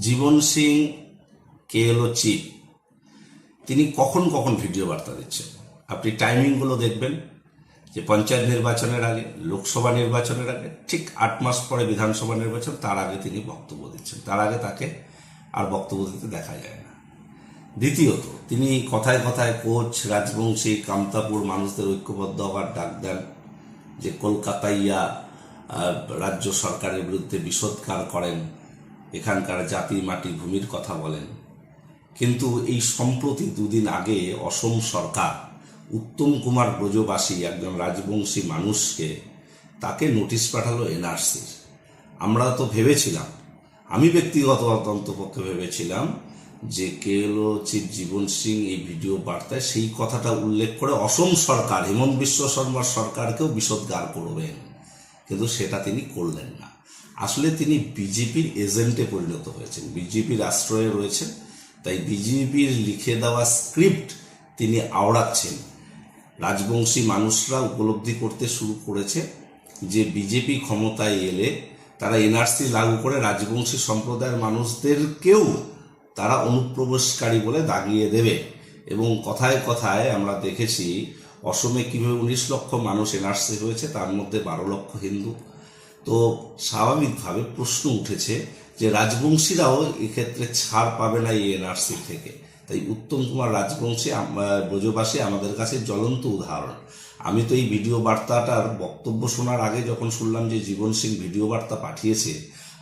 জীবন সিং, কে এলো চিফ তিনি কখন কখন ভিডিও বার্তা দিচ্ছেন? আপনি টাইমিংগুলো দেখবেন যে পঞ্চায়েত নির্বাচনের আগে, লোকসভা নির্বাচনের আগে, ঠিক আট মাস পরে বিধানসভা নির্বাচন, তার আগে তিনি বক্তব্য দিচ্ছেন। তার আগে তাকে আর বক্তব্য দিতে দেখা যায় না। দ্বিতীয়ত, তিনি কথায় কথায় কোচ, রাজবংশী, কামতাপুর, মানুষদের ঐক্যবদ্ধ হওয়ার ডাক দেন যে কলকাতাইয়া রাজ্য সরকারের বিরুদ্ধে বিষোদ্গার করেন। এখানকার জাতি মাটি ভূমির কথা বলেন। কিন্তু এই সম্প্রতি দুদিন আগে অসম সরকার উত্তম কুমার ব্রজবাসী একজন রাজবংশী মানুষকে তাকে নোটিশ পাঠালো এনআরসির। আমরা তো ভেবেছিলাম, আমি ব্যক্তিগত অন্তপক্ষে ভেবেছিলাম যে কে এলো চিফ জীবন সিং এই ভিডিও বার্তায় সেই কথাটা উল্লেখ করে অসম সরকার, হেমন্ত বিশ্ব শর্মার সরকারকেও বিষোদ্গার করবেন কিন্তু সেটা তিনি করলেন না। আসলে তিনি বিজেপির এজেন্টে পরিণত হয়েছেন, বিজেপির আশ্রয়ে রয়েছেন। তাই বিজেপির লিখে দেওয়া স্ক্রিপ্ট তিনি আওড়াচ্ছেন। রাজবংশী মানুষরা উপলব্ধি করতে শুরু করেছে যে বিজেপি ক্ষমতায় এলে তারা এনআরসি লাগু করে রাজবংশী সম্প্রদায়ের মানুষদেরকেও তারা অনুপ্রবেশকারী বলে দাগিয়ে দেবে। এবং কথায় কথায় আমরা দেখেছি, অসমে কীভাবে উনিশ লক্ষ মানুষ এনআরসি হয়েছে, তার মধ্যে বারো লক্ষ হিন্দু। তো স্বাভাবিকভাবে প্রশ্ন উঠেছে যে রাজবংশীরাও এক্ষেত্রে ছাড় পাবে না এই এনআরসি থেকে। তাই উত্তম কুমার রাজবংশী ব্রজবাসী আমাদের কাছে জ্বলন্ত উদাহরণ। আমি তো এই ভিডিও বার্তাটার বক্তব্য শোনার আগে যখন শুনলাম যে জীবন সিং ভিডিও বার্তা পাঠিয়েছে,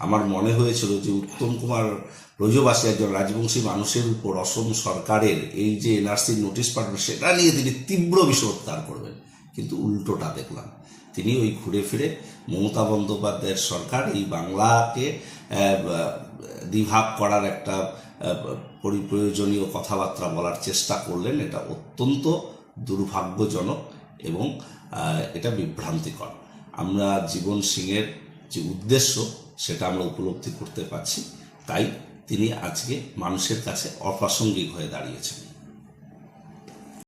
আমার মনে হয়েছিল যে উত্তম কুমার ব্রজবাসী একজন রাজবংশী মানুষের উপর অসম সরকারের এই যে এনআরসির নোটিশ পাঠানো, সেটা নিয়ে তিনি তীব্র বিষোদ্গার করবেন। কিন্তু উল্টোটা দেখলাম। তিনি ওই ঘুরে ফিরে মমতা বন্দ্যোপাধ্যায়ের সরকার এই বাংলাকে দ্বিভাগ করার একটা পরিপ্রয়োজনীয় কথাবার্তা বলার চেষ্টা করলেন। এটা অত্যন্ত দুর্ভাগ্যজনক এবং এটা বিভ্রান্তিকর। আমরা জীবন সিংয়ের যে উদ্দেশ্য, সেটা আমরা উপলব্ধি করতে পারছি। তাই তিনি আজকে মানুষের কাছে অপ্রাসঙ্গিক হয়ে দাঁড়িয়েছেন।